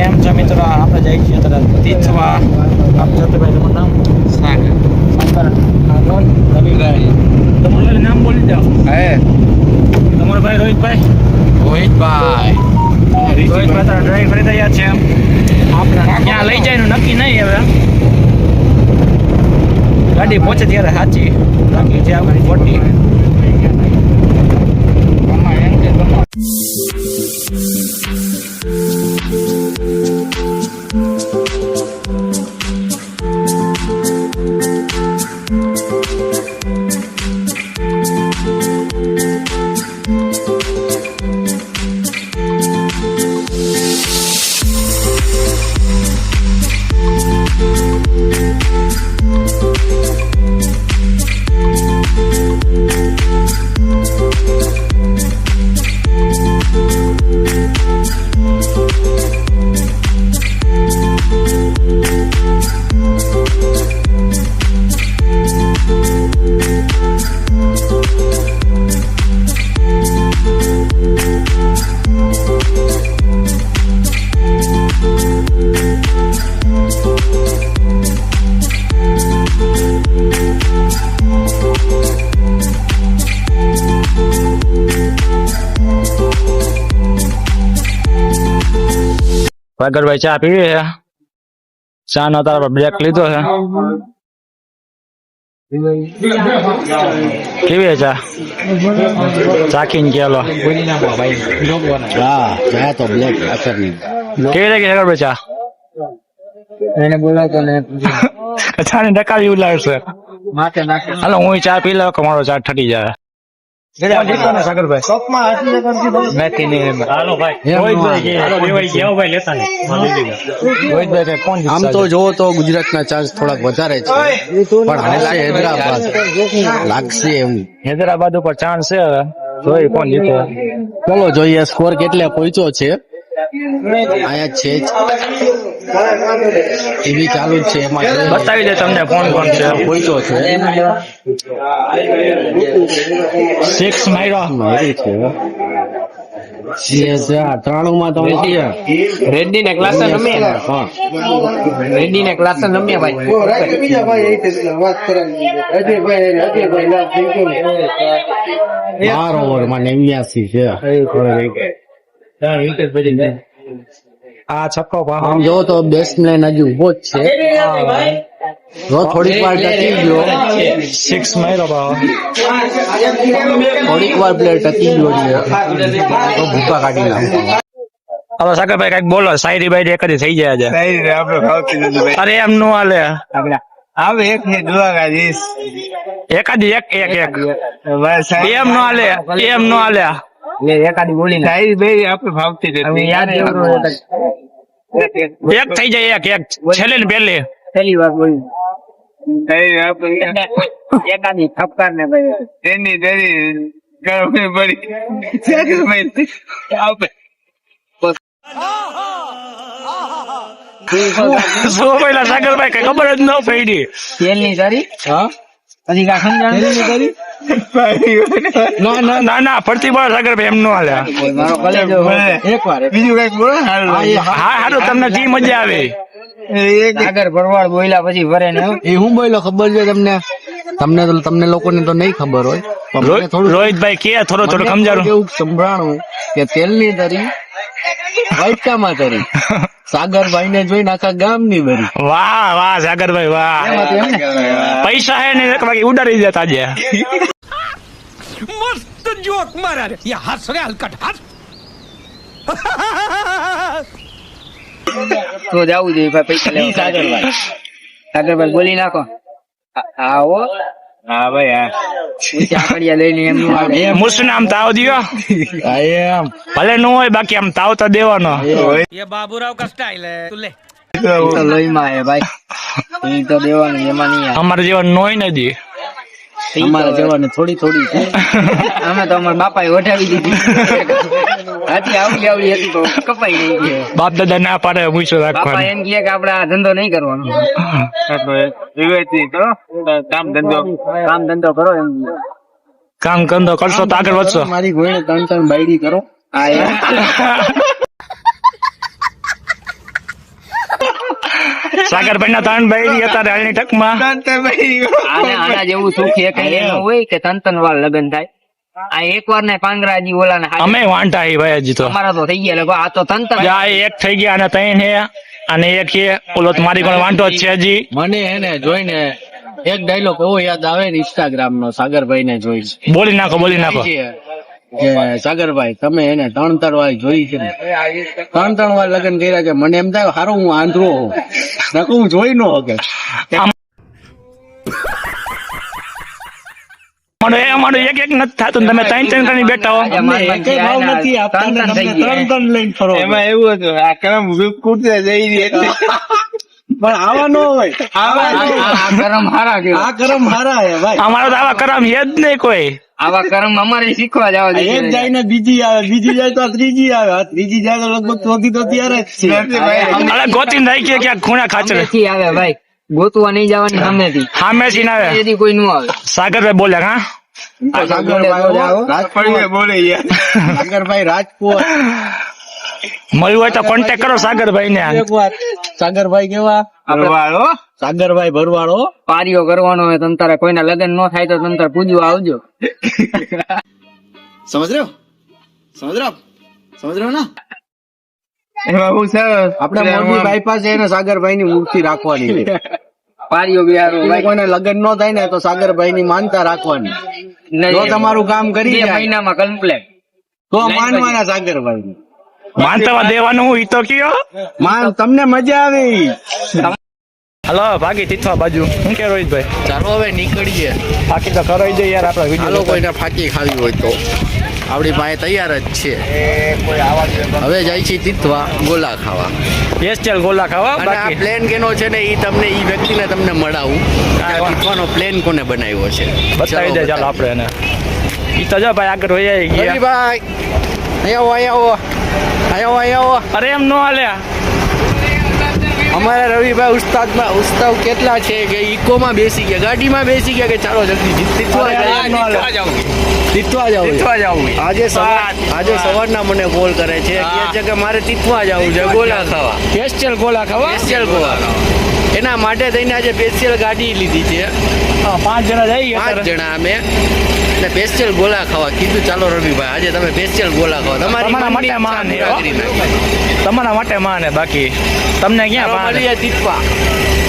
કેમ છો મિત્રો? આપણે જઈ છીએ તરત તીથવા. આપ જતભાઈ તમારું નામ? સાગર. સાગર આગળ? રવિભાઈ. તમારું નામ બોલી દો હે? તમારો ભાઈ રોહિતભાઈ? રોહિતભાઈ. રોહિતભાઈ તારા ડ્રાઈવ કરી રહ્યા છે આપણે ક્યાં લઈ જાય નક્કી નહીં હવે ગાડી પહોંચે ત્યારે સાચી. બાકી છે આપણી ખોટી. સાગરભાઈ ચા પીવી છે ચા નો તારા બ્રેક લીધો છે કેવી ચા? ચાખીને કેલો હા મેં તો બ્લેક અસર નહીં કેવી લાગી ચા? એને ને ચા ની ટકાવી એવું લાગશે માથે નાખે. હાલો હું ચા પી લઉં કે મારો ચા ઠટી જાય? આમ તો જોવો તો ગુજરાતના ચાર્જ થોડાક વધારે છે. પણ હાલશે હૈદરાબાદ. લાગશે એમ. હૈદરાબાદ ઉપર ચાન્સ છે હવે. જોઈ કોણ જીતે. ચલો જોઈએ સ્કોર કેટલે પહોંચ્યો છે? અહીંયા છે ટીવી ચાલુ જ છે એમાં. બતાવી દે તમને કોણ કોણ છે. પહોંચ્યો છે. સિક્સ માર્યો મારી છે. તમે છે આ રેડ્ડી ને ક્લાસ રમે હા. રેડ્ડી ને ક્લાસ રમ્યા ભાઈ? બાર ઓવરમાં નેવ્યાસી છે. આ છક્કો આમ જો તો બેટ્સમેન હજુ ઊભો જ છે જો થોડીક વાર ટકી ગયો સિક્સ માર્યો ભાવ થોડીક વાર પ્લેયર ટકી ગયો છે તો ભૂકા કાઢી નાખો હવે સાગરભાઈ કંઈક બોલો શાયરી બાયરી એકાદી થઈ જાય છે અરે એમ નો હાલે આવે એક ને દુઆ કાઢીશ એકાદી એક એક એક એમ નો હાલે એમ નો હાલે એકાદી બોલી સાઈડ બે આપણે ભાવતી રહેતી યાદ એક થઈ જાય એક એક. છેલ્લે ને પહેલી. પહેલી વાર બોલી. એકાદી ઠપકાર ને ભાઈ. તેની તેની કરવી પડી. આપે પેલા સાગરભાઈ? કઈ ખબર જ ન પડી. તેલની તારી હા? પછી કા સમજાણ ના ના ના ના ફરતી બોલો સાગરભાઈ એમ નો હાલે. મારો કલેજો એક બીજું કંઈક બોલો? હા હારું. તમને જી મજા આવે. આગળ ભરવાડ બોલ્યા પછી ભરે ને એ હું બોલ્યો? ખબર છે તમને? તમને તો તમને લોકોને તો નહીં ખબર હોય રોહિતભાઈ કે થોડો થોડો મને સમજાવું. એવું સંભળાણું કે તેલની દરી વાઇટકામાં તરી. સાગરભાઈ ને જોઈને આખા ગામની બરી વાહ વાહ સાગરભાઈ વાહ. પૈસા હે ને એક બાકી ઉડાડી દેતા હસ તો જાવું જોઈએ ભાઈ પૈસા લેવા. સાગરભાઈ. સાગરભાઈ બોલી નાખો. આવો. હા ભાઈ હા. ચાકડિયા લઈને એમ નું હાલે. મુસુ નામ તાવ દિયો. એમ. ભલે ન હોય બાકી આમ તાવ તો દેવાનો. તો લોહીમાં હે ભાઈ. ઈ તો દેવાનું એમાં નહીં આવે. અમારે જીવન નોય નથી. અમારા જેવાને થોડી થોડી છે. અમે તો અમારા બાપાએ વઢાવી દીધી. હાથી આવડી આવડી હતી તો કપાઈ ગઈ છે. બાપ દાદા ના પાડે મૂછો બાપા રાખવાનો? એમ કહે કે આપડે આ ધંધો નહીં કરવાનો. કરો કામ ધંધો. કામ ધંધો કરો એમ. કામ ધંધો કરશો તો આગળ વધશો. મારી ગોળે ત્રણ ત્રણ બાયડી કરો. હા સાગરભાઈ ના ત્રણ ભાઈ અત્યારે હાલની ટકમાં. આને આના જેવું સુખ એક એનું હોય કે તન વાર લગ્ન થાય. આ એક વાર ને પાંગરાજી ઓલા ને અમે વાંટા આવી ભાઈ હજી તો. અમારા તો થઈ ગયા લગો. આ તો તંત્ર તન એક થઈ ગયા અને ત્રણ હે. અને એક છે ઓલો તો મારી પણ વાંટો જ છે હજી. મને એને જોઈને એક ડાયલોગ એવો યાદ આવે ને ઇન્સ્ટાગ્રામ નો સાગરભાઈ ને જોઈ બોલી નાખો બોલી નાખો. કે સાગરભાઈ તમે એને ત્રણ ત્રણ વાર જોઈ છે ત્રણ ત્રણ વાર લગ્ન કર્યા છે મને એમ થાય સારું હું આંધળો હોઉં. હું જોઈ ન શકે. અમારું એક એક નથી થતું. તમે ત્રણ ત્રણ કરીને બેઠા હો. ભાવ નથી આપતા ત્રણ ત્રણ લઈને ફરો એમાં એવું હતું આ કરમ કૂટતે જઈ રહી પણ આવા ન હોય. આવા કરમ હારા કે આ કરમ હારા હે ભાઈ. અમારો તો આવા કરમ હે જ નહીં કોઈ. આવા કરમ અમારે શીખવા જવા આ એક જાય ને બીજી આવે બીજી જાય તો ત્રીજી આવે. આ ત્રીજી જાય તો લગભગ ચોથી તો ત્યારે જ છે અરે ગોતી રાખીએ ક્યાંક ખૂણા ખાચરે. થી આવે ભાઈ. ગોતવા નહીં જવાની સામેથી. સામેથી ના આવે. એથી કોઈ નું આવે. સાગરભાઈ બોલ્યા હા? સાગર સાગરભાઈ બોલે યાર. સાગરભાઈ રાજકોટ. મળ્યું હોય તો કોન્ટેક્ટ કરો સાગરભાઈ ને એક વાત સાગરભાઈ કેવા? ભરવાડો સાગરભાઈ ભરવાડો પારીઓ કરવાનો હોય તમ તારે કોઈના લગ્ન ન થાય તો તમ તારે પૂજવા આવજો. સમજ રહ્યો? સમજ રહ્યો? સમજ રહ્યો ને? એમાં આપણે મોરબી બાયપાસ છે સાગરભાઈ ની મૂર્તિ રાખવાની પારીઓ બિહારો કોઈને લગ્ન ન થાય ને તો સાગરભાઈ ની માનતા રાખવાની. જો તમારું કામ કરી મહિનામાં કમ્પ્લેટ તો માનવાના સાગરભાઈ માનતવા દેવાનું ઈ તો કયો? માન તમને મજા આવી. હલો ભાગી તીથવા બાજુ. શું કે રોહિતભાઈ? ચાલો હવે નીકળીએ. બાકી તો કરાવી દે યાર આપડા હાલો વીડિયો કોઈને ફાકી ખાવી હોય તો. આપણી પાસે તૈયાર જ છે. હવે જાય છે તીથવા ગોલા ખાવા. એસચેલ ગોલા ખાવા અને આ પ્લેન કેનો છે ને એ તમને ઈ વ્યક્તિને તમને મળાવું. તીથવાનો પ્લેન કોને બનાવ્યો છે. બતાવી દે ચાલો આપણે એને. ઈ તો જો ભાઈ આગળ હોય ગયા. ભાઈ અહીંયા આવો અહીંયા આવો. અહીંયા આવો અરે એમ નો હાલ્યા અમારા રવિભાઈ ઉસ્તાદમાં ઉસ્તાવ કેટલા છે કે ઇકોમાં બેસી ગયા? ગાડીમાં બેસી ગયા કે ચાલો જલ્દી? જીતવા જાવ જીતવા જાવ આજે સવાર આજે સવારના મને કોલ કરે છે. કે છે કે મારે તીથવા જવું છે. ગોલા ખાવા. સ્પેશિયલ ગોલા ખાવા? સ્પેશિયલ ગોલા ખાવા. એના માટે થઈને આજે સ્પેશિયલ ગાડી લીધી છે. પાંચ જણા જઈએ પાંચ જણા અમે. ને સ્પેશિયલ ગોલા ખાવા કીધું. ચાલો રવિભાઈ આજે તમે સ્પેશિયલ ગોલા ખાવા તમારી માટે માન. તમારા માટે માને બાકી. તમને ક્યાં મળીએ તીથવા